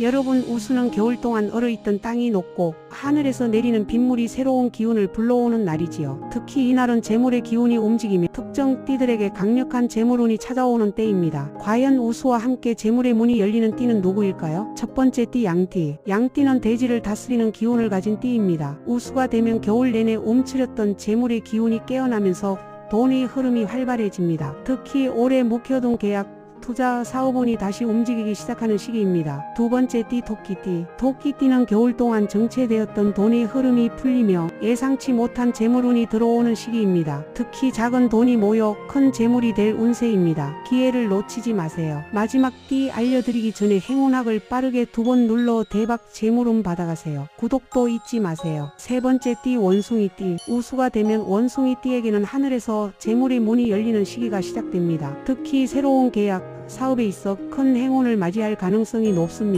여러분 우수는 겨울 동안 얼어있던 땅이 녹고 하늘에서 내리는 빗물이 새로운 기운을 불러오는 날이지요. 특히 이날은 재물의 기운이 움직이며 특정 띠들에게 강력한 재물운이 찾아오는 때입니다. 과연 우수와 함께 재물의 문이 열리는 띠는 누구일까요? 첫 번째 띠 양띠. 양띠는 대지를 다스리는 기운을 가진 띠입니다. 우수가 되면 겨울 내내 움츠렸던 재물의 기운이 깨어나면서 돈의 흐름이 활발해집니다. 특히 올해 묵혀둔 계약 투자 사업운이 다시 움직이기 시작하는 시기입니다. 두 번째 띠 토끼띠. 토끼띠는 겨울 동안 정체되었던 돈의 흐름이 풀리며 예상치 못한 재물운이 들어오는 시기입니다. 특히 작은 돈이 모여 큰 재물이 될 운세입니다. 기회를 놓치지 마세요. 마지막 띠 알려드리기 전에 행운학을 빠르게 두 번 눌러 대박 재물운 받아가세요. 구독도 잊지 마세요. 세 번째 띠 원숭이띠. 우수가 되면 원숭이띠에게는 하늘에서 재물의 문이 열리는 시기가 시작됩니다. 특히 새로운 계약, 사업에 있어 큰 행운을 맞이할 가능성이 높습니다.